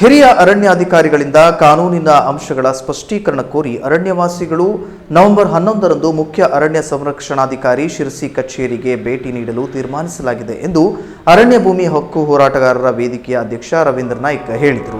ಹಿರಿಯ ಅರಣ್ಯಾಧಿಕಾರಿಗಳಿಂದ ಕಾನೂನಿನ ಅಂಶಗಳ ಸ್ಪಷ್ಟೀಕರಣ ಕೋರಿ ಅರಣ್ಯವಾಸಿಗಳು ನವೆಂಬರ್ ಹನ್ನೊಂದರಂದು ಮುಖ್ಯ ಅರಣ್ಯ ಸಂರಕ್ಷಣಾಧಿಕಾರಿ ಶಿರಸಿ ಕಚೇರಿಗೆ ಭೇಟಿ ನೀಡಲು ತೀರ್ಮಾನಿಸಲಾಗಿದೆ ಎಂದು ಅರಣ್ಯ ಭೂಮಿ ಹಕ್ಕು ಹೋರಾಟಗಾರರ ವೇದಿಕೆಯ ಅಧ್ಯಕ್ಷ ರವೀಂದ್ರ ನಾಯ್ಕ ಹೇಳಿದರು.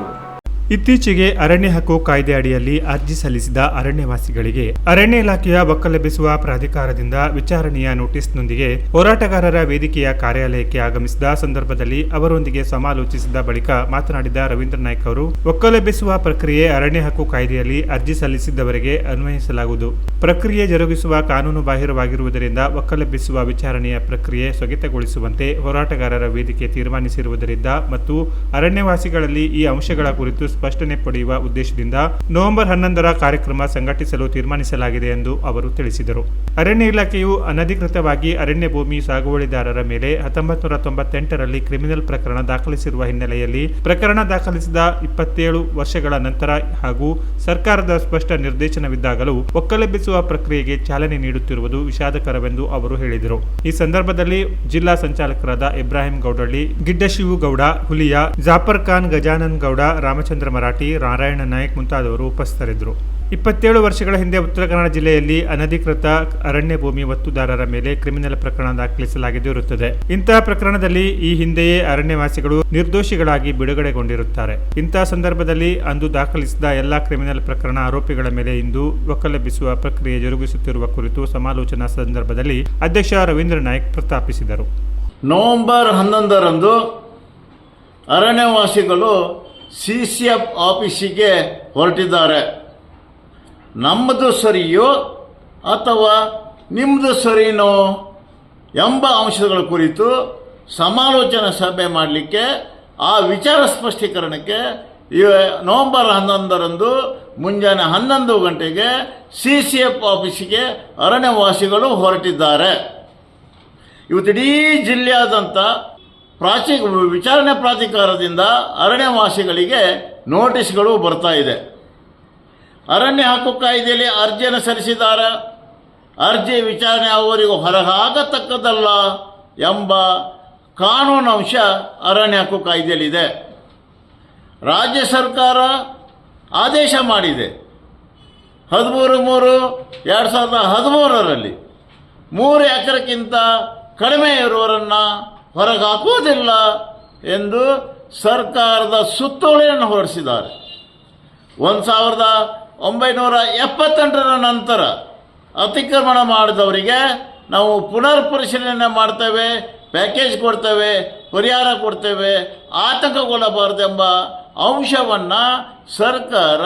ಇತ್ತೀಚೆಗೆ ಅರಣ್ಯ ಹಕ್ಕು ಕಾಯ್ದೆ ಅಡಿಯಲ್ಲಿ ಅರ್ಜಿ ಸಲ್ಲಿಸಿದ ಅರಣ್ಯವಾಸಿಗಳಿಗೆ ಅರಣ್ಯ ಇಲಾಖೆಯ ಒಕ್ಕಲೆಬ್ಬಿಸುವ ಪ್ರಾಧಿಕಾರದಿಂದ ವಿಚಾರಣೆಯ ನೋಟಿಸ್ನೊಂದಿಗೆ ಹೋರಾಟಗಾರರ ವೇದಿಕೆಯ ಕಾರ್ಯಾಲಯಕ್ಕೆ ಆಗಮಿಸಿದ ಸಂದರ್ಭದಲ್ಲಿ ಅವರೊಂದಿಗೆ ಸಮಾಲೋಚಿಸಿದ ಬಳಿಕ ಮಾತನಾಡಿದ ರವೀಂದ್ರ ನಾಯ್ಕ ಅವರು ಒಕ್ಕಲೆಬ್ಬಿಸುವ ಪ್ರಕ್ರಿಯೆ ಅರಣ್ಯ ಹಕ್ಕು ಕಾಯ್ದೆಯಲ್ಲಿ ಅರ್ಜಿ ಸಲ್ಲಿಸಿದ್ದವರಿಗೆ ಅನ್ವಯಿಸಲಾಗುವುದು. ಪ್ರಕ್ರಿಯೆ ಜರುಗಿಸುವ ಕಾನೂನು ಬಾಹಿರವಾಗಿರುವುದರಿಂದ ಒಕ್ಕಲೆಬ್ಬಿಸುವ ವಿಚಾರಣೆಯ ಪ್ರಕ್ರಿಯೆ ಸ್ಥಗಿತಗೊಳಿಸುವಂತೆ ಹೋರಾಟಗಾರರ ವೇದಿಕೆ ತೀರ್ಮಾನಿಸಿರುವುದರಿಂದ ಮತ್ತು ಅರಣ್ಯವಾಸಿಗಳಲ್ಲಿ ಈ ಅಂಶಗಳ ಕುರಿತು ಸ್ಪಷ್ಟನೆ ಪಡೆಯುವ ಉದ್ದೇಶದಿಂದ ನವೆಂಬರ್ ಹನ್ನೊಂದರ ಕಾರ್ಯಕ್ರಮ ಸಂಘಟಿಸಲು ತೀರ್ಮಾನಿಸಲಾಗಿದೆ ಎಂದು ಅವರು ತಿಳಿಸಿದರು. ಅರಣ್ಯ ಇಲಾಖೆಯು ಅನಧಿಕೃತವಾಗಿ ಅರಣ್ಯ ಭೂಮಿ ಸಾಗುವಳಿದಾರರ ಮೇಲೆ ಹತ್ತೊಂಬತ್ತು ನೂರ ತೊಂಬತ್ತೆಂಟರಲ್ಲಿ ಕ್ರಿಮಿನಲ್ ಪ್ರಕರಣ ದಾಖಲಿಸಿರುವ ಹಿನ್ನೆಲೆಯಲ್ಲಿ ಪ್ರಕರಣ ದಾಖಲಿಸಿದ ಇಪ್ಪತ್ತೇಳು ವರ್ಷಗಳ ನಂತರ ಹಾಗೂ ಸರ್ಕಾರದ ಸ್ಪಷ್ಟ ನಿರ್ದೇಶನವಿದ್ದಾಗಲೂ ಒಕ್ಕಲೆಬ್ಬಿಸುವ ಪ್ರಕ್ರಿಯೆಗೆ ಚಾಲನೆ ನೀಡುತ್ತಿರುವುದು ವಿಷಾದಕರವೆಂದು ಅವರು ಹೇಳಿದರು. ಈ ಸಂದರ್ಭದಲ್ಲಿ ಜಿಲ್ಲಾ ಸಂಚಾಲಕರಾದ ಇಬ್ರಾಹಿಂ ಗೌಡಳ್ಳಿ, ಗಿಡ್ಡಶಿವು ಗೌಡ, ಹುಲಿಯ, ಜಾಫರ್ ಖಾನ್ ಗಜಾನನ್ ಗೌಡ, ರಾಮಚಂದ್ರ ಮರಾಠಿ ನಾರಾಯಣ ನಾಯಕ್ ಮುಂತಾದವರು ಉಪಸ್ಥಿತರಿದ್ದರು. ಇಪ್ಪತ್ತೇಳು ವರ್ಷಗಳ ಹಿಂದೆ ಉತ್ತರ ಕನ್ನಡ ಜಿಲ್ಲೆಯಲ್ಲಿ ಅನಧಿಕೃತ ಅರಣ್ಯ ಭೂಮಿ ಒತ್ತುದಾರರ ಮೇಲೆ ಕ್ರಿಮಿನಲ್ ಪ್ರಕರಣ ದಾಖಲಿಸಲಾಗಿರುತ್ತದೆ ಇಂತಹ ಪ್ರಕರಣದಲ್ಲಿ ಈ ಹಿಂದೆಯೇ ಅರಣ್ಯವಾಸಿಗಳು ನಿರ್ದೋಷಿಗಳಾಗಿ ಬಿಡುಗಡೆಗೊಂಡಿರುತ್ತಾರೆ. ಇಂತಹ ಸಂದರ್ಭದಲ್ಲಿ ಅಂದು ದಾಖಲಿಸಿದ ಎಲ್ಲಾ ಕ್ರಿಮಿನಲ್ ಪ್ರಕರಣ ಆರೋಪಿಗಳ ಮೇಲೆ ಇಂದು ಒಕ್ಕಲೆಬ್ಬಿಸುವ ಪ್ರಕ್ರಿಯೆ ಜರುಗಿಸುತ್ತಿರುವ ಕುರಿತು ಸಮಾಲೋಚನಾ ಸಂದರ್ಭದಲ್ಲಿ ಅಧ್ಯಕ್ಷ ರವೀಂದ್ರ ನಾಯಕ್ ಪ್ರಸ್ತಾಪಿಸಿದರು. ನವೆಂಬರ್ ಹನ್ನೊಂದರಂದು ಅರಣ್ಯವಾಸಿಗಳು ಸಿ ಸಿ ಎಫ್ ಆಫೀಸಿಗೆ ಹೊರಟಿದ್ದಾರೆ. ನಮ್ಮದು ಸರಿಯೋ ಅಥವಾ ನಿಮ್ಮದು ಸರಿನೋ ಎಂಬ ಅಂಶಗಳ ಕುರಿತು ಸಮಾಲೋಚನಾ ಸಭೆ ಮಾಡಲಿಕ್ಕೆ ಆ ವಿಚಾರ ಸ್ಪಷ್ಟೀಕರಣಕ್ಕೆ ನವೆಂಬರ್ ಹನ್ನೊಂದರಂದು ಮುಂಜಾನೆ ಹನ್ನೊಂದು ಗಂಟೆಗೆ ಸಿ ಸಿ ಎಫ್ ಆಫೀಸಿಗೆ ಅರಣ್ಯವಾಸಿಗಳು ಹೊರಟಿದ್ದಾರೆ. ಇವತ್ತು ಇಡೀ ಜಿಲ್ಲೆಯಾದಂಥ ಪ್ರಾಚಿ ವಿಚಾರಣೆ ಪ್ರಾಧಿಕಾರದಿಂದ ಅರಣ್ಯವಾಸಿಗಳಿಗೆ ನೋಟಿಸ್ಗಳು ಬರ್ತಾ ಇದೆ. ಅರಣ್ಯ ಹಕ್ಕು ಕಾಯ್ದೆಯಲ್ಲಿ ಅರ್ಜಿಯನ್ನು ಸಲ್ಲಿಸಿದ್ದಾರೆ? ಅರ್ಜಿ ವಿಚಾರಣೆ ಅವರಿಗೂ ಹೊರಹಾಗತಕ್ಕದ್ದಲ್ಲ ಎಂಬ ಕಾನೂನು ಅಂಶ ಅರಣ್ಯ ಹಕ್ಕು ಕಾಯ್ದೆಯಲ್ಲಿದೆ. ರಾಜ್ಯ ಸರ್ಕಾರ ಆದೇಶ ಮಾಡಿದೆ. ಹದಿಮೂರು ಮೂರು ಎರಡು ಸಾವಿರದ ಹದಿಮೂರರಲ್ಲಿ ಮೂರು ಎಕರೆಕ್ಕಿಂತ ಕಡಿಮೆ ಇರುವವರನ್ನು ಹೊರಗೆ ಹಾಕುವುದಿಲ್ಲ ಎಂದು ಸರ್ಕಾರದ ಸುತ್ತೋಲೆಯನ್ನು ಹೊರಡಿಸಿದ್ದಾರೆ. ಒಂದು ಸಾವಿರದ ಒಂಬೈನೂರ ಎಪ್ಪತ್ತೆಂಟರ ನಂತರ ಅತಿಕ್ರಮಣ ಮಾಡಿದವರಿಗೆ ನಾವು ಪುನರ್ ಪರಿಶೀಲನೆ ಮಾಡ್ತೇವೆ ಪ್ಯಾಕೇಜ್ ಕೊಡ್ತೇವೆ, ಪರಿಹಾರ ಕೊಡ್ತೇವೆ ಆತಂಕಗೊಳ್ಳಬಾರದೆಂಬ ಅಂಶವನ್ನು ಸರ್ಕಾರ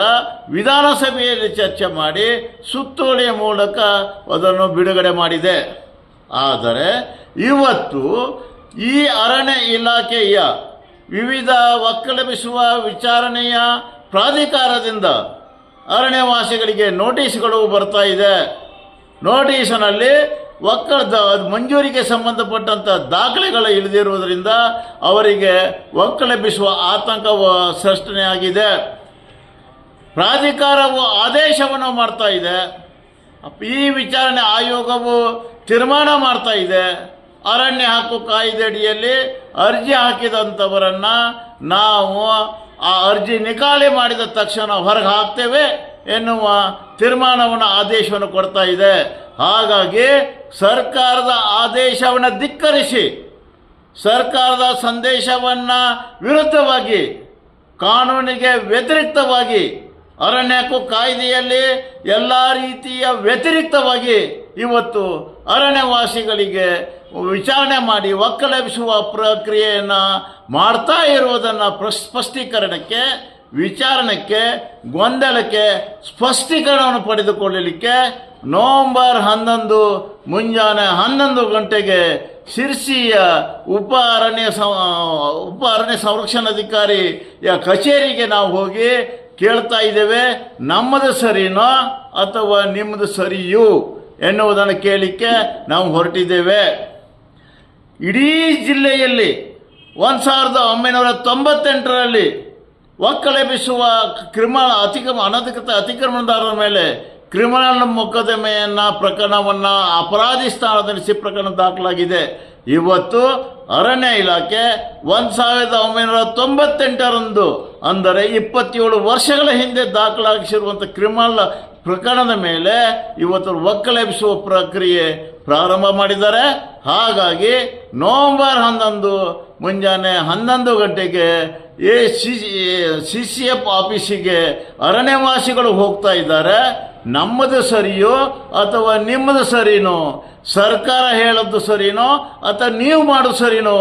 ವಿಧಾನಸಭೆಯಲ್ಲಿ ಚರ್ಚೆ ಮಾಡಿ ಸುತ್ತೋಲೆಯ ಮೂಲಕ ಅದನ್ನು ಬಿಡುಗಡೆ ಮಾಡಿದೆ. ಆದರೆ ಇವತ್ತು ಈ ಅರಣ್ಯ ಇಲಾಖೆಯ ವಿವಿಧ ಒಕ್ಕಲೆಬಿಸುವ ವಿಚಾರಣೆಯ ಪ್ರಾಧಿಕಾರದಿಂದ ಅರಣ್ಯವಾಸಿಗಳಿಗೆ ನೋಟಿಸ್ಗಳು ಬರ್ತಾ ಇದೆ. ನೋಟಿಸ್ನಲ್ಲಿ ಒಕ್ಕಲದ ಮಂಜೂರಿಗೆ ಸಂಬಂಧಪಟ್ಟಂಥ ದಾಖಲೆಗಳು ಇಳಿದಿರುವುದರಿಂದ ಅವರಿಗೆ ಒಕ್ಕಲೆಬ್ಬಿಸುವ ಆತಂಕ ಸೃಷ್ಟನೆಯಾಗಿದೆ ಪ್ರಾಧಿಕಾರವು ಆದೇಶವನ್ನು ಮಾಡ್ತಾ ಇದೆ. ಈ ವಿಚಾರಣೆ ಆಯೋಗವು ತೀರ್ಮಾನ ಮಾಡ್ತಾ ಇದೆ. ಅರಣ್ಯ ಹಕ್ಕು ಕಾಯ್ದೆಯಡಿಯಲ್ಲಿ ಅರ್ಜಿ ಹಾಕಿದಂಥವರನ್ನು ನಾವು ಆ ಅರ್ಜಿ ನಿಕಾಲಿ ಮಾಡಿದ ತಕ್ಷಣ ಹೊರಗೆ ಹಾಕ್ತೇವೆ ಎನ್ನುವ ತೀರ್ಮಾನವನ್ನು ಆದೇಶವನ್ನು ಕೊಡ್ತಾ ಇದೆ. ಹಾಗಾಗಿ ಸರ್ಕಾರದ ಆದೇಶವನ್ನು ಧಿಕ್ಕರಿಸಿ, ಸರ್ಕಾರದ ಸಂದೇಶವನ್ನು ವಿರುದ್ಧವಾಗಿ, ಕಾನೂನಿಗೆ ವ್ಯತಿರಿಕ್ತವಾಗಿ, ಅರಣ್ಯ ಹಕ್ಕು ಕಾಯ್ದೆಯಲ್ಲಿ ಎಲ್ಲ ರೀತಿಯ ವ್ಯತಿರಿಕ್ತವಾಗಿ ಇವತ್ತು ಅರಣ್ಯವಾಸಿಗಳಿಗೆ ವಿಚಾರಣೆ ಮಾಡಿ ಒಕ್ಕಲೆಬ್ಬಿಸುವ ಪ್ರಕ್ರಿಯೆಯನ್ನು ಮಾಡ್ತಾ ಇರುವುದನ್ನು ಸ್ಪಷ್ಟೀಕರಣಕ್ಕೆ, ವಿಚಾರಣಕ್ಕೆ, ಗೊಂದಲಕ್ಕೆ ಸ್ಪಷ್ಟೀಕರಣವನ್ನು ಪಡೆದುಕೊಳ್ಳಲಿಕ್ಕೆ ನವೆಂಬರ್ ಹನ್ನೊಂದು, ಮುಂಜಾನೆ ಹನ್ನೊಂದು ಗಂಟೆಗೆ ಶಿರ್ಸಿಯ ಉಪ ಅರಣ್ಯ ಉಪ ಅರಣ್ಯ ಸಂರಕ್ಷಣಾಧಿಕಾರಿಯ ಕಚೇರಿಗೆ ನಾವು ಹೋಗಿ ಕೇಳ್ತಾ ಇದ್ದೇವೆ, ನಮ್ಮದು ಸರಿನೋ ಅಥವಾ ನಿಮ್ಮದು ಸರಿಯೂ? ಎನ್ನುವುದನ್ನು ಕೇಳಲಿಕ್ಕೆ ನಾವು ಹೊರಟಿದ್ದೇವೆ. ಇಡೀ ಜಿಲ್ಲೆಯಲ್ಲಿ ಒಂದು ಸಾವಿರದ ಒಂಬೈನೂರ ತೊಂಬತ್ತೆಂಟರಲ್ಲಿ ಒಕ್ಕಲೆಬಿಸುವ ಕ್ರಿಮಿನಲ್ ಅತಿಕ್ರಮ, ಅನಧಿಕೃತ ಅತಿಕ್ರಮಣದಾರರ ಮೇಲೆ ಕ್ರಿಮಿನಲ್ ಮೊಕದ್ದಮೆಯನ್ನು, ಪ್ರಕರಣವನ್ನು ಅಪರಾಧಿ ಸ್ಥಾನದಲ್ಲಿಸಿ ಪ್ರಕರಣ ದಾಖಲಾಗಿದೆ. ಇವತ್ತು ಅರಣ್ಯ ಇಲಾಖೆ ಒಂದು ಸಾವಿರದ ಒಂಬೈನೂರ ತೊಂಬತ್ತೆಂಟರಂದು ಅಂದರೆ ಇಪ್ಪತ್ತೇಳು ವರ್ಷಗಳ ಹಿಂದೆ ದಾಖಲಾಗಿಸಿರುವಂಥ ಕ್ರಿಮಿನಲ್ ಪ್ರಕರಣದ ಮೇಲೆ ಇವತ್ತು ಒಕ್ಕಲೆಬ್ಬಿಸುವ ಪ್ರಕ್ರಿಯೆ ಪ್ರಾರಂಭ ಮಾಡಿದ್ದಾರೆ. ಹಾಗಾಗಿ ನವೆಂಬರ್ ಹನ್ನೊಂದು, ಮುಂಜಾನೆ ಹನ್ನೊಂದು ಗಂಟೆಗೆ A C C C F ಆಫೀಸಿಗೆ ಅರಣ್ಯವಾಸಿಗಳು ಹೋಗ್ತಾ ಇದ್ದಾರೆ. ನಮ್ಮದು ಸರಿಯೋ ಅಥವಾ ನಿಮ್ಮದು ಸರಿನೋ? ಸರ್ಕಾರ ಹೇಳದ್ದು ಸರಿನೋ ಅಥವಾ ನೀವು ಮಾಡು ಸರಿನೋ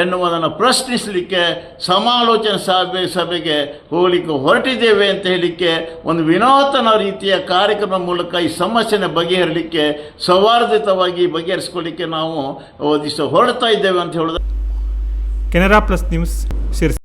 ಎನ್ನುವುದನ್ನು ಪ್ರಶ್ನಿಸಲಿಕ್ಕೆ, ಸಮಾಲೋಚನೆ ಸಭೆ, ಸಭೆಗೆ ಹೋಗಲಿಕ್ಕೆ ಹೊರಟಿದ್ದೇವೆ ಅಂತ ಹೇಳಲಿಕ್ಕೆ ಒಂದು ವಿನೂತನ ರೀತಿಯ ಕಾರ್ಯಕ್ರಮ ಮೂಲಕ ಈ ಸಮಸ್ಯೆನ ಬಗೆಹರಲಿಕ್ಕೆ ಸೌಹಾರ್ದಿತವಾಗಿ ಬಗೆಹರಿಸ್ಕೊಳ್ಳಿಕ್ಕೆ ನಾವು ಹೊರಡ್ತಾ ಇದ್ದೇವೆ ಅಂತ ಹೇಳಿದ್ರೆ ಕೆನರಾ ಪ್ಲಸ್ ನ್ಯೂಸ್ ಶಿರ್ಸಿ.